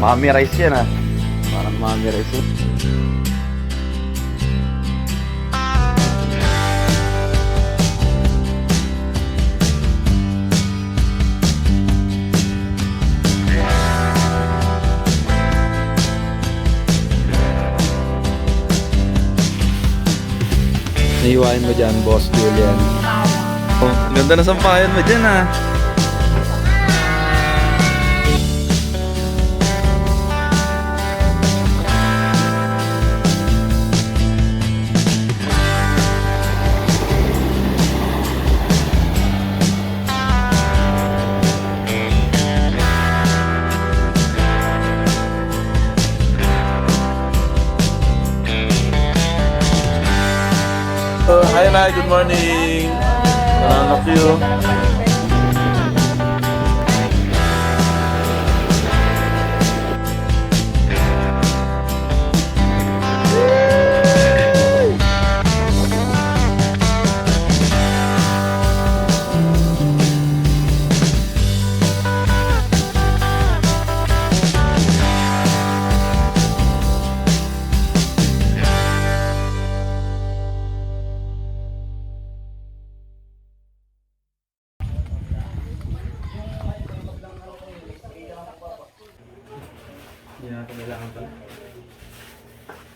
Mami rice yan ah. Parang mami rice yun. Naiwain mo dyan, Boss Julian. Oh, ganda na sampayan mo dyan ah. Hi. Good morning. Salamat you.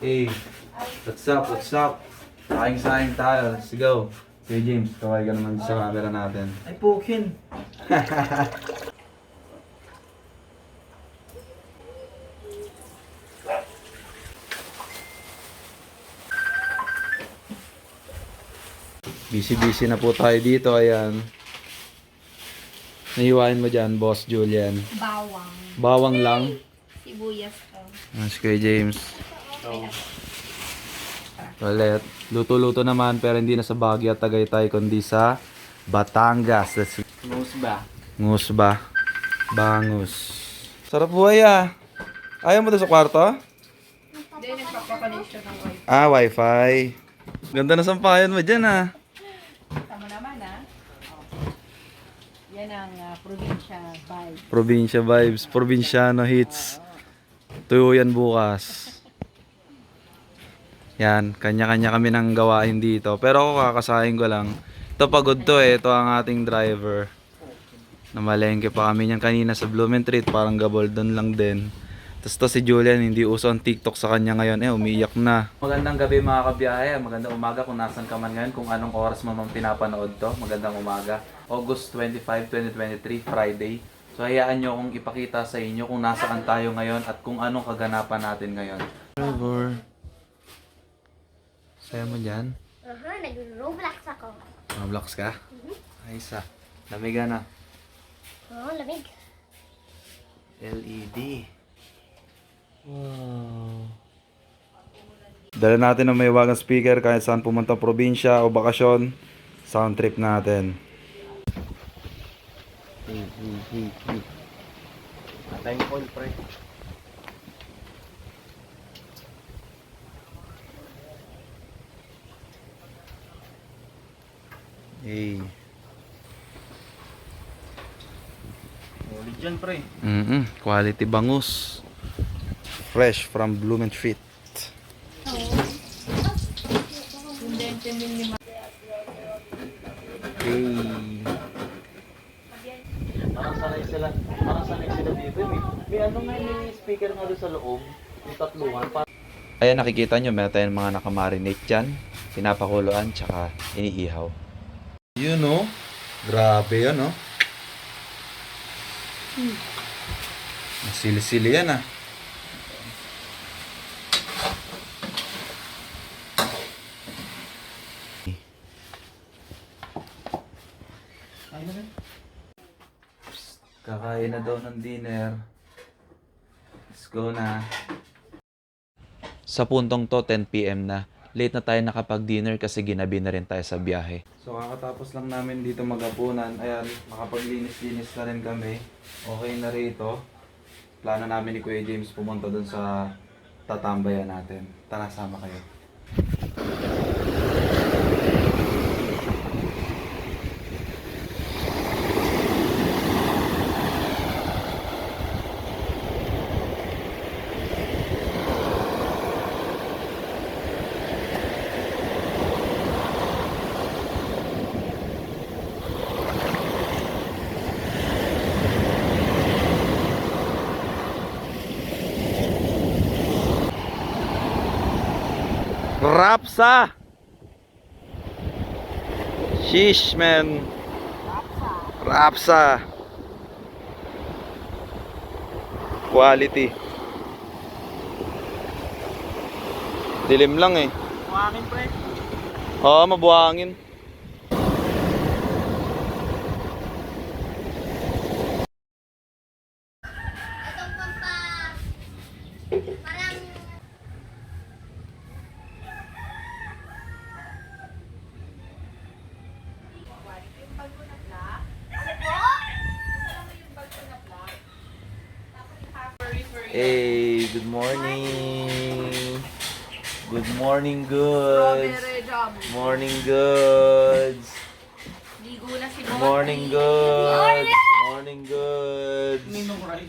Hey, what's up, what's up? Saing-saing tayo, let's go. Hey James, kaway ka naman sa camera natin. Ay, pukin. Busy-busy na po tayo dito, ayan. Naiwain mo dyan, Boss Julian. Bawang. Bawang lang. Sibuyas to. Ah, si Kuya James. Ulit. Luto-luto naman, pero hindi na sa Baguio at Tagaytay, kundi sa Batangas. That's Musba. Ngusba. Bangus. Sarap buhay ah. Ayaw mo to sa kwarto? Hindi, nagpapakonnection ng wifi. Ah, wifi. Ganda na sampayan mo dyan ah. Tama naman ah. Yan ang ah, probinsya vibe. Probinsya vibes. Probinsyano hits. Tuyo yan bukas. Yan, kanya-kanya kami ng gawain dito. Pero ako kakasahin ko lang. Ito pagod to eh. Ito ang ating driver. Namalengke pa kami niyan kanina sa Blumentritt. Parang gabol doon lang din. Tapos to si Julian, hindi uso ang TikTok sa kanya ngayon. Eh, umiiyak na. Magandang gabi mga kabiyahe. Magandang umaga kung nasan ka man ngayon. Kung anong oras mo man pinapanood to. Magandang umaga. August 25, 2023, Friday. So hayaan nyo kung ipakita sa inyo kung nasaan tayo ngayon at kung anong kaganapan natin ngayon. Trevor. Saya mo dyan? Aha, nag-roblox ako. Mablox ka? Ayos ah. Lamiga na. Oo, lamig. LED. Wow. Dala natin ng may wagang speaker kahit saan pumunta probinsya o bakasyon. Sound trip natin. Atay mo call, pre. Hey. Ulit dyan, pre. Mm Quality bangus. Fresh from Blumentritt. Sundente minimum. Hey. Parang sanay sila. Parang sanay sila dito. May, may ano nga, may speaker nga doon sa loob. Yung tatluhan. Ayan nakikita nyo, meron tayong mga nakamarinate dyan. Pinapakuluan, tsaka iniihaw. Yun oh. Grabe yan oh. Masili-sili yan ah. Kakain na daw ng dinner. Let's go na. Sa puntong to, 10pm na. Late na tayo nakapag-dinner kasi ginabi na rin tayo sa biyahe. So kakatapos lang namin dito magapunan. Ayan, makapaglinis-linis na rin kami. Okay na rito. Plano namin ni Kuya James pumunta dun sa tatambayan natin. Tara, sama kayo. Rapsa! Sheesh, man. Rapsa. Quality. Dilim lang eh. Buhangin pre. Oo, mabuhangin. Hey, good morning. Good morning, goods. Morning, goods. Ligo na si Morning, goods. Morning, goods. Ninong Rai.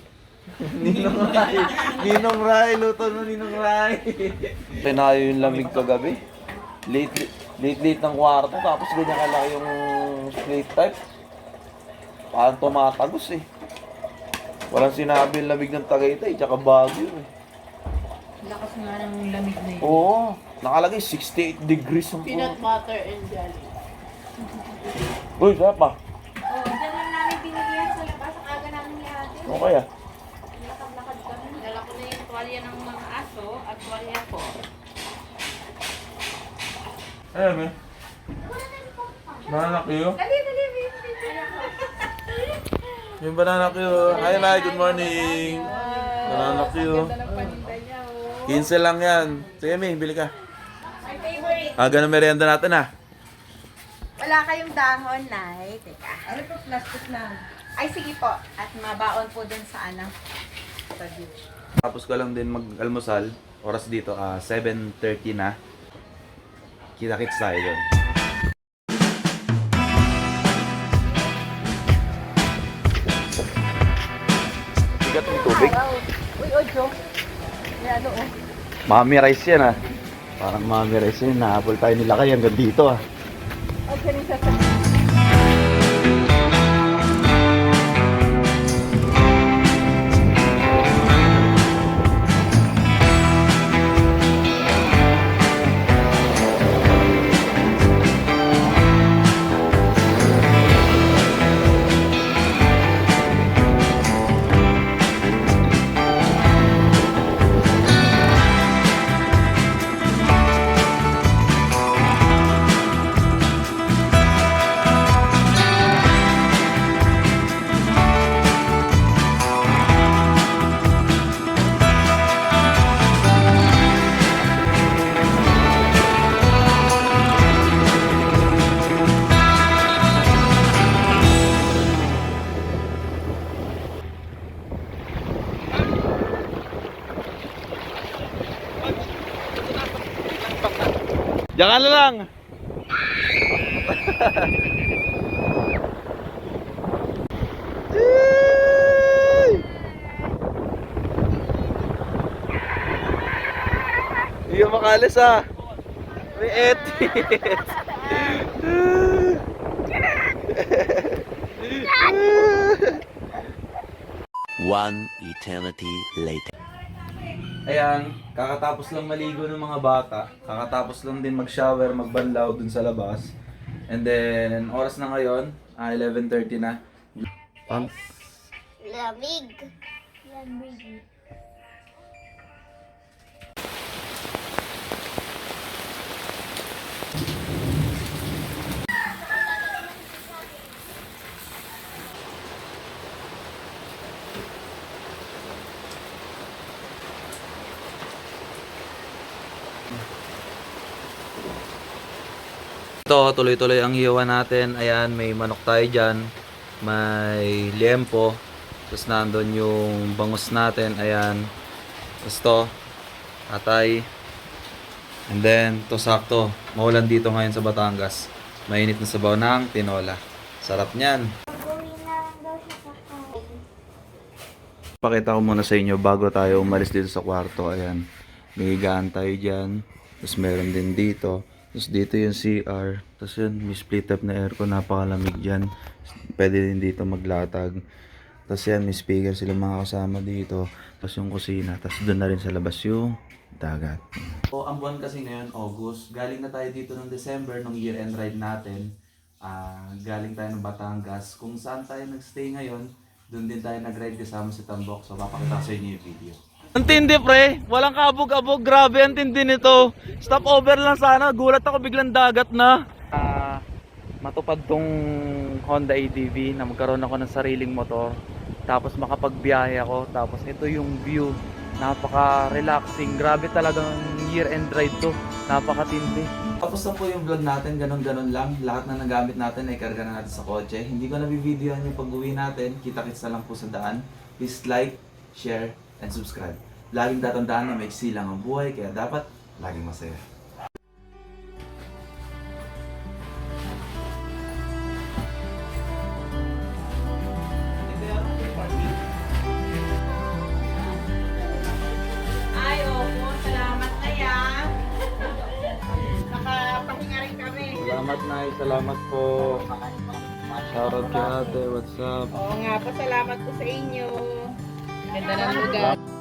Ninong Rai. Ninong Rai. Luto mo, Ninong Rai. Tinayo yung lamig kagabi. Late, late, late ng kwarto. Tapos ganyan kalaki yung slate type. Parang tumatagos eh. Walang sinabi yung lamig ng Tagaytay, tsaka Baguio eh. Lakas nga ng lamig na yun. Oo, nakalagay 68 degrees ang Peanut butter and jelly. Uy, sarap pa. Oo, oh, dyan lang namin binilihan sa labas. Ang aga namin ni ate. Ano kaya? Lakad-lakad kami. Dala ko na yung tuwalya ng mga aso at tuwalya ko. Ayan, eh. Banana kayo? Dali, dali, baby. Yung banana kayo. Hi, Nay. Good morning. Banana oh. 15 lang yan. Sige, May, bili ka. My favorite. Ah, ganun merienda natin ah. Wala kayong dahon, Nay. Teka. Ano po, plastic na? Ay, sige po. At mabaon po dun sa ano. Sa beach. Tapos ko lang din mag-almusal. Oras dito, ah 7.30 na. Kita-kits tayo doon. Uy, Ojo. May ano, oh. Mami rice yan ah. Parang mami rice yan. Nahabol tayo nila kayo hanggang dito ah. Ay, kanisa sa... Diyan ka na lang. Hindi ka makalis ah. May etis. One eternity later. Ayan, kakatapos lang maligo ng mga bata. Kakatapos lang din mag-shower, magbanlaw dun sa labas. And then, oras na ngayon, ah, 11.30 na. Pam, Lamig. Lamig. Ito, tuloy-tuloy ang hiwa natin. Ayan, may manok tayo dyan. May liempo. Tapos nandun yung bangus natin. Ayan. Tapos to, atay. And then, to sakto. Maulan dito ngayon sa Batangas. Mainit na sabaw ng tinola. Sarap niyan. Pakita ko muna sa inyo bago tayo umalis dito sa kwarto. Ayan. May higaan tayo dyan. Tapos meron din dito. Tapos dito yung CR. Tapos yun, may split up na aircon. Napakalamig dyan. Pwede din dito maglatag. Tapos yan, may speaker sila mga kasama dito. Tapos yung kusina. Tapos doon na rin sa labas yung dagat. O, ang buwan kasi ngayon, August. Galing na tayo dito noong December, nung year-end ride natin. Ah, galing tayo ng Batangas. Kung saan tayo nagstay ngayon, doon din tayo nag-ride kasama si Tambok. So, papakita sa inyo yung video. Ang tindi pre, walang kabog-abog, grabe ang tindi nito. Stop over lang sana, gulat ako biglang dagat na. Ah, matupad tong Honda ADV na magkaroon ako ng sariling motor. Tapos makapagbiyahe ako, tapos ito yung view. Napaka-relaxing, grabe talagang year-end ride to. Napakatindi. Tapos na po yung vlog natin, ganun-ganun lang. Lahat na nagamit natin ay karga na natin sa kotse. Hindi ko na bibidyoan yung pag-uwi natin. Kita-kits na lang po sa daan. Please like, share, and subscribe. Laging tatandaan na may lang ang buhay, kaya dapat laging masaya. Salamat na salamat po. Shoutout kay ate, what's up? Oo nga po, salamat po sa inyo. Ganda ng lugar.